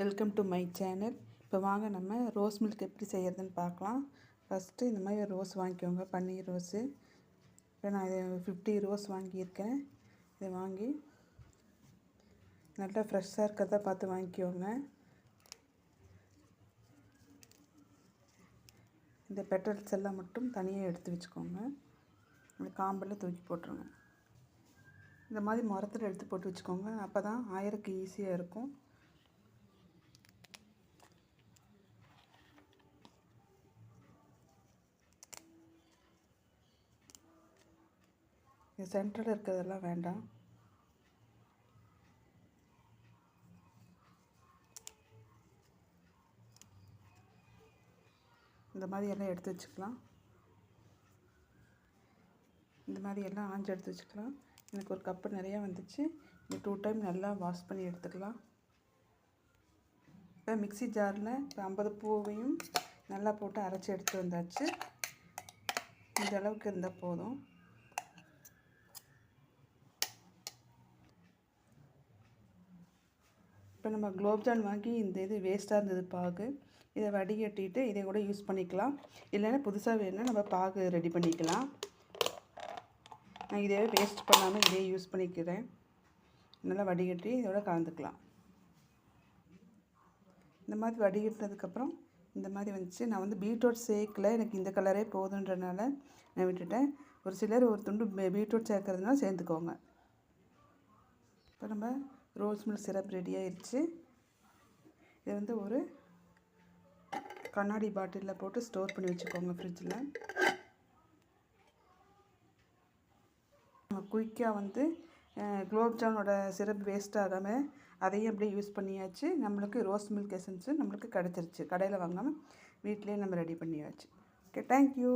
Welcome to my channel. இப்போ வாங்க நம்ம ரோஸ் மில்க் எப்படி செய்கிறதுன்னு பார்க்கலாம். ஃபஸ்ட்டு இந்த மாதிரி ரோஸ் வாங்கிக்கோங்க பன்னீர் ரோஸு. இப்போ நான் இது ஃபிஃப்டி ரோஸ் வாங்கியிருக்கேன். இதை வாங்கி நல்லா ஃப்ரெஷ்ஷாக இருக்கிறதா பார்த்து வாங்கிக்கோங்க. இந்த பெட்டல்ஸ் எல்லாம் மட்டும் தனியாக எடுத்து வச்சுக்கோங்க. இந்த காம்பெல்லாம் தூக்கி போட்டுருங்க. இந்த மாதிரி மரத்தில் எடுத்து போட்டு வச்சுக்கோங்க. அப்போ தான் ஆயிரக்கு ஈஸியாக இருக்கும். இது சென்டரில் இருக்கிறதெல்லாம் வேண்டாம். இந்த மாதிரி எல்லாம் எடுத்து வச்சுக்கலாம். இந்த மாதிரி எல்லாம் ஆஞ்சு எடுத்து வச்சுக்கலாம். எனக்கு ஒரு கப்பு நிறையா வந்துச்சு. இந்த டூ டைம் நல்லா வாஷ் பண்ணி எடுத்துக்கலாம். இப்போ மிக்ஸி ஜாரில் இப்போ ஐம்பது பூவையும் நல்லா போட்டு அரைச்சி எடுத்து வந்தாச்சு. இந்த அளவுக்கு இருந்தால் போதும். இப்போ நம்ம குலோப்ஜான் வாங்கி இந்த இது வேஸ்ட்டாக இருந்தது பாகு. இதை வடிகட்டிட்டு இதை கூட யூஸ் பண்ணிக்கலாம். இல்லைன்னா புதுசாக வேணும்னா நம்ம பாகு ரெடி பண்ணிக்கலாம். நான் இதே வேஸ்ட் பண்ணாமல் இதே யூஸ் பண்ணிக்கிறேன். நல்லா வடிகட்டி இதோட கலந்துக்கலாம். இந்த மாதிரி வடிகட்டினதுக்கப்புறம் இந்த மாதிரி வந்துச்சு. நான் வந்து பீட்ரூட் சேர்க்கல. எனக்கு இந்த கலரே போதுன்றனால நான் விட்டுட்டேன். ஒரு சிலர் ஒரு துண்டு பீட்ரூட் சேர்க்கறதுனால சேர்ந்துக்கோங்க. இப்போ நம்ம ரோஸ் மில்க் சிரப் ரெடி ஆயிடுச்சு இது வந்து ஒரு கண்ணாடி பாட்டிலில் போட்டு ஸ்டோர் பண்ணி வச்சுக்கோங்க ஃப்ரிட்ஜில் குயிக்காக வந்து குலோப்ஜாமோட சிரப் வேஸ்ட் ஆகாமல் அதையும் அப்படியே யூஸ் பண்ணியாச்சு. நம்மளுக்கு ரோஸ் மில்க் எசன்ஸு நம்மளுக்கு கிடச்சிருச்சு. கடையில் வாங்காமல் வீட்லேயே நம்ம ரெடி பண்ணியாச்சு. Okay thank you